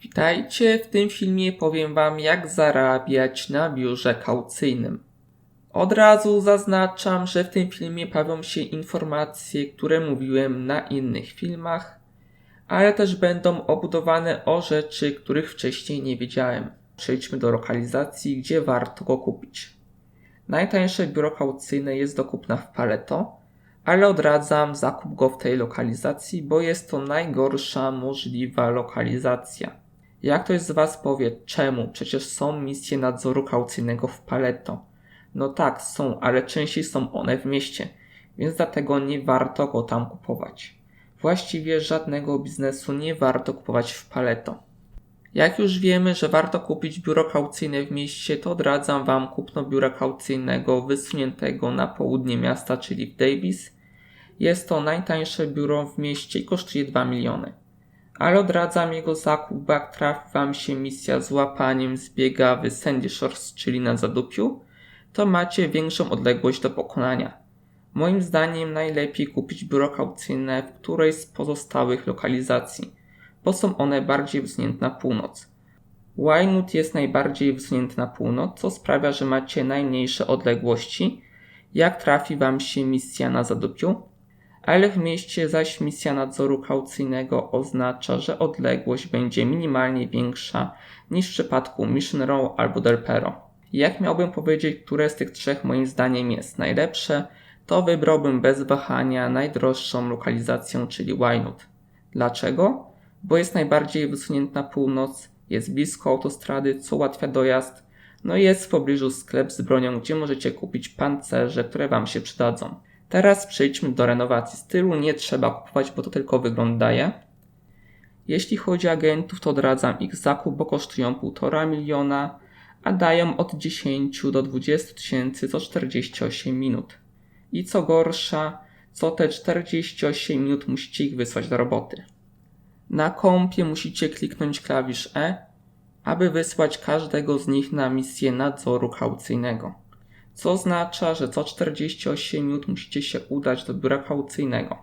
Witajcie, w tym filmie powiem Wam jak zarabiać na biurze kaucyjnym. Od razu zaznaczam, że w tym filmie pojawią się informacje, które mówiłem na innych filmach, ale też będą obudowane o rzeczy, których wcześniej nie wiedziałem. Przejdźmy do lokalizacji, gdzie warto go kupić. Najtańsze biuro kaucyjne jest do kupna w Paleto, ale odradzam zakup go w tej lokalizacji, bo jest to najgorsza możliwa lokalizacja. Jak ktoś z Was powie, czemu? Przecież są misje nadzoru kaucyjnego w Paleto. No tak, są, ale częściej są one w mieście, więc dlatego nie warto go tam kupować. Właściwie żadnego biznesu nie warto kupować w Paleto. Jak już wiemy, że warto kupić biuro kaucyjne w mieście, to odradzam Wam kupno biura kaucyjnego wysuniętego na południe miasta, czyli w Davis. Jest to najtańsze biuro w mieście i kosztuje 2 miliony. Ale odradzam jego zakup, bo jak trafi Wam się misja z łapaniem zbiega w Sandy Shores, czyli na Zadupiu, to macie większą odległość do pokonania. Moim zdaniem najlepiej kupić biuro kaucyjne w którejś z pozostałych lokalizacji, bo są one bardziej wysunięte na północ. Wynwood jest najbardziej wysunięty na północ, co sprawia, że macie najmniejsze odległości, jak trafi Wam się misja na Zadupiu, ale w mieście zaś misja nadzoru kaucyjnego oznacza, że odległość będzie minimalnie większa niż w przypadku Mission Row albo Del Perro. Jak miałbym powiedzieć, które z tych trzech moim zdaniem jest najlepsze, to wybrałbym bez wahania najdroższą lokalizację, czyli Wynwood. Dlaczego? Bo jest najbardziej wysunięty na północ, jest blisko autostrady, co ułatwia dojazd, no i jest w pobliżu sklep z bronią, gdzie możecie kupić pancerze, które Wam się przydadzą. Teraz przejdźmy do renowacji stylu. Nie trzeba kupować, bo to tylko wygląd daje. Jeśli chodzi o agentów, to odradzam ich zakup, bo kosztują 1,5 miliona, a dają od 10 do 20 tysięcy co 48 minut. I co gorsza, co te 48 minut musicie ich wysłać do roboty. Na kompie musicie kliknąć klawisz E, aby wysłać każdego z nich na misję nadzoru kaucyjnego co oznacza, że co 48 minut musicie się udać do biura kaucyjnego.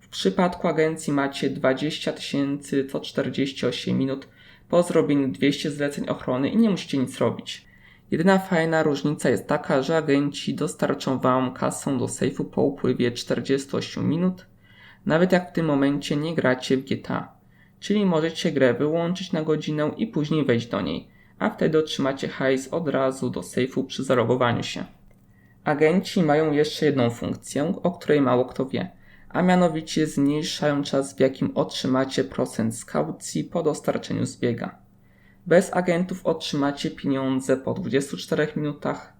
W przypadku agencji macie 20 tysięcy co 48 minut po zrobieniu 200 zleceń ochrony i nie musicie nic robić. Jedyna fajna różnica jest taka, że agenci dostarczą Wam kasę do sejfu po upływie 48 minut, nawet jak w tym momencie nie gracie w GTA. Czyli możecie grę wyłączyć na godzinę i później wejść do niej a wtedy otrzymacie hajs od razu do sejfu przy zalogowaniu się. Agenci mają jeszcze jedną funkcję, o której mało kto wie, a mianowicie zmniejszają czas, w jakim otrzymacie procent z kaucji po dostarczeniu zbiega. Bez agentów otrzymacie pieniądze po 24 minutach,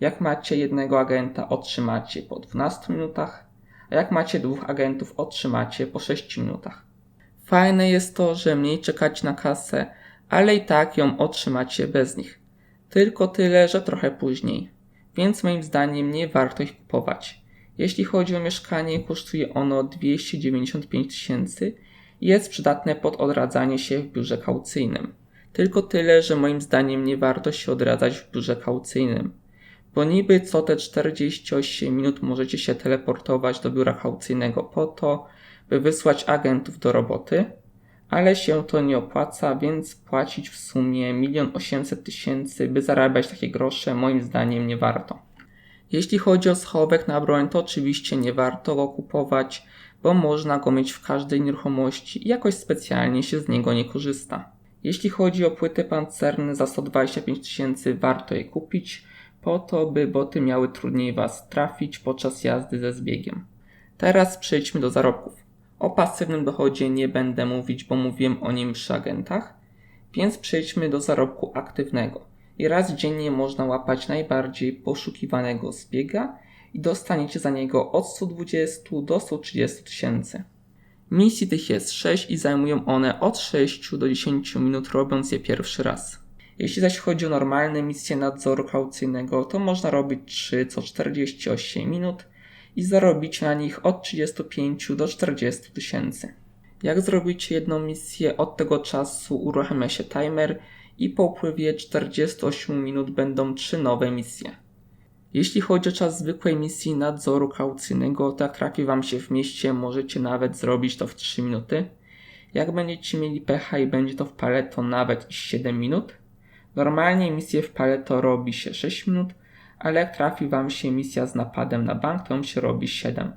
jak macie jednego agenta otrzymacie po 12 minutach, a jak macie dwóch agentów otrzymacie po 6 minutach. Fajne jest to, że mniej czekać na kasę, ale i tak ją otrzymacie bez nich. Tylko tyle, że trochę później. Więc moim zdaniem nie warto ich kupować. Jeśli chodzi o mieszkanie, kosztuje ono 295 tysięcy i jest przydatne pod odradzanie się w biurze kaucyjnym. Tylko tyle, że moim zdaniem nie warto się odradzać w biurze kaucyjnym. Bo niby co te 48 minut możecie się teleportować do biura kaucyjnego po to, by wysłać agentów do roboty, ale się to nie opłaca, więc płacić w sumie 1 800 tysięcy, by zarabiać takie grosze, moim zdaniem nie warto. Jeśli chodzi o schowek na broń, to oczywiście nie warto go kupować, bo można go mieć w każdej nieruchomości i jakoś specjalnie się z niego nie korzysta. Jeśli chodzi o płyty pancerne za 125 tysięcy, warto je kupić, po to, by boty miały trudniej Was trafić podczas jazdy ze zbiegiem. Teraz przejdźmy do zarobków. O pasywnym dochodzie nie będę mówić, bo mówiłem o nim przy agentach, więc przejdźmy do zarobku aktywnego. I raz dziennie można łapać najbardziej poszukiwanego zbiega i dostaniecie za niego od 120 do 130 tysięcy. Misji tych jest 6 i zajmują one od 6 do 10 minut robiąc je pierwszy raz. Jeśli zaś chodzi o normalne misje nadzoru kaucyjnego, to można robić 3 co 48 minut i zarobić na nich od 35 do 40 tysięcy. Jak zrobicie jedną misję, od tego czasu uruchamia się timer i po upływie 48 minut będą trzy nowe misje. Jeśli chodzi o czas zwykłej misji nadzoru kaucyjnego, to jak trafi Wam się w mieście, możecie nawet zrobić to w 3 minuty. Jak będziecie mieli pecha i będzie to w paleto nawet i 7 minut. Normalnie misję w paleto robi się 6 minut, ale jak trafi Wam się misja z napadem na bank, to się robi 7.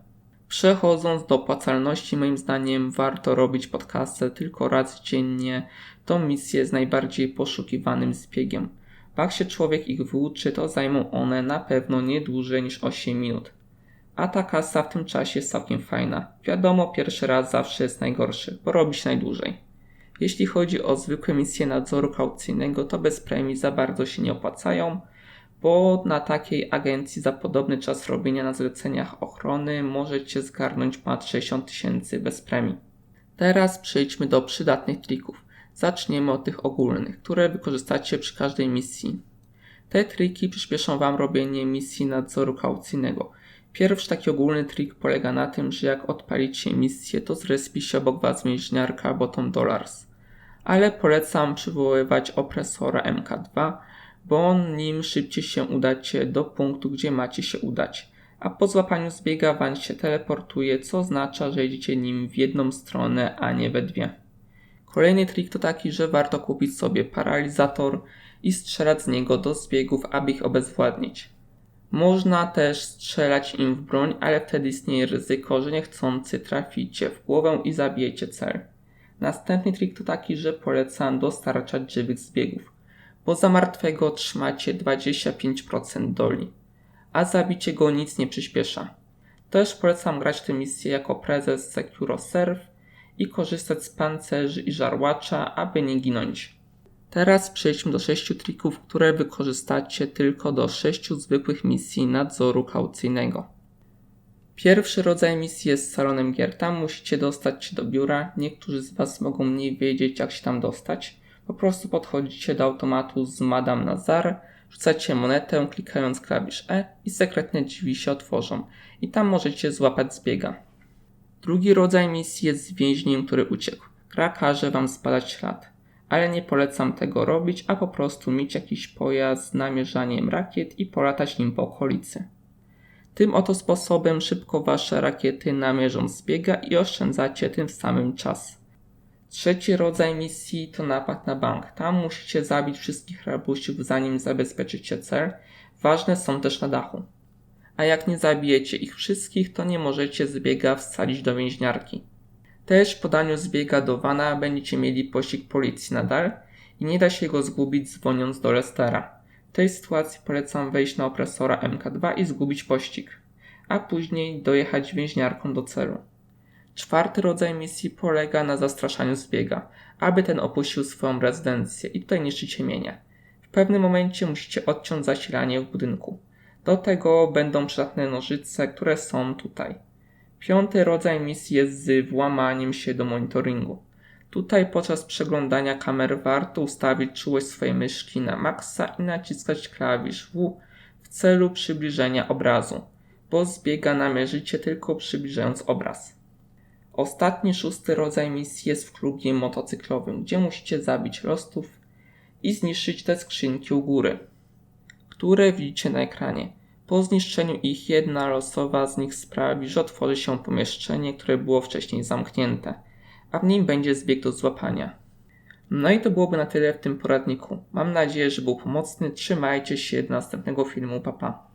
Przechodząc do opłacalności, moim zdaniem warto robić podcasty tylko raz dziennie. Tą misję z najbardziej poszukiwanym zbiegiem. Jak się człowiek ich wyuczy, to zajmą one na pewno nie dłużej niż 8 minut. A ta kasa w tym czasie jest całkiem fajna. Wiadomo, pierwszy raz zawsze jest najgorszy, bo robi się najdłużej. Jeśli chodzi o zwykłe misje nadzoru kaucyjnego, to bez premii za bardzo się nie opłacają, bo na takiej agencji za podobny czas robienia na zleceniach ochrony możecie zgarnąć ponad 60 tysięcy bez premii. Teraz przejdźmy do przydatnych trików. Zaczniemy od tych ogólnych, które wykorzystacie przy każdej misji. Te triki przyspieszą Wam robienie misji nadzoru kaucyjnego. Pierwszy taki ogólny trik polega na tym, że jak odpalicie misję, to zrespi się obok Was więźniarka Bottom Dollars. Ale polecam przywoływać opresora MK2, bo nim szybciej się udacie do punktu, gdzie macie się udać. A po złapaniu zbiega Van się teleportuje, co oznacza, że jedziecie nim w jedną stronę, a nie we dwie. Kolejny trik to taki, że warto kupić sobie paralizator i strzelać z niego do zbiegów, aby ich obezwładnić. Można też strzelać im w broń, ale wtedy istnieje ryzyko, że niechcący traficie w głowę i zabijecie cel. Następny trik to taki, że polecam dostarczać żywych zbiegów, bo za martwego trzymacie 25% doli, a zabicie go nic nie przyspiesza. Też polecam grać tę misję jako prezes SecuroServe i korzystać z pancerzy i żarłacza, aby nie ginąć. Teraz przejdźmy do sześciu trików, które wykorzystacie tylko do sześciu zwykłych misji nadzoru kaucyjnego. Pierwszy rodzaj misji jest salonem gier. Tam musicie dostać się do biura. Niektórzy z Was mogą nie wiedzieć, jak się tam dostać. Po prostu podchodzicie do automatu z Madame Nazar, rzucacie monetę, klikając klawisz E i sekretne drzwi się otworzą. I tam możecie złapać zbiega. Drugi rodzaj misji jest z więźniem, który uciekł. Gra każe Wam spadać ślad ale nie polecam tego robić, a po prostu mieć jakiś pojazd z namierzaniem rakiet i polatać nim po okolicy. Tym oto sposobem szybko wasze rakiety namierzą zbiega i oszczędzacie tym samym czas. Trzeci rodzaj misji to napad na bank. Tam musicie zabić wszystkich rabusiów zanim zabezpieczycie cel. Ważne są też na dachu. A jak nie zabijecie ich wszystkich, to nie możecie zbiega wsadzić do więźniarki. Też w podaniu zbiega do Wana będziecie mieli pościg policji nadal i nie da się go zgubić dzwoniąc do Lestera. W tej sytuacji polecam wejść na opresora MK2 i zgubić pościg, a później dojechać więźniarką do celu. Czwarty rodzaj misji polega na zastraszaniu zbiega, aby ten opuścił swoją rezydencję i tutaj niszczycie mienia. W pewnym momencie musicie odciąć zasilanie w budynku. Do tego będą przydatne nożyce, które są tutaj. Piąty rodzaj misji jest z włamaniem się do monitoringu. Tutaj podczas przeglądania kamer warto ustawić czułość swojej myszki na maksa i naciskać klawisz W w celu przybliżenia obrazu, bo zbiega namierzycie tylko przybliżając obraz. Ostatni szósty rodzaj misji jest w klubie motocyklowym, gdzie musicie zabić lostów i zniszczyć te skrzynki u góry, które widzicie na ekranie. Po zniszczeniu ich jedna losowa z nich sprawi, że otworzy się pomieszczenie, które było wcześniej zamknięte, a w nim będzie zbieg do złapania. No i to byłoby na tyle w tym poradniku. Mam nadzieję, że był pomocny. Trzymajcie się następnego filmu. Papa.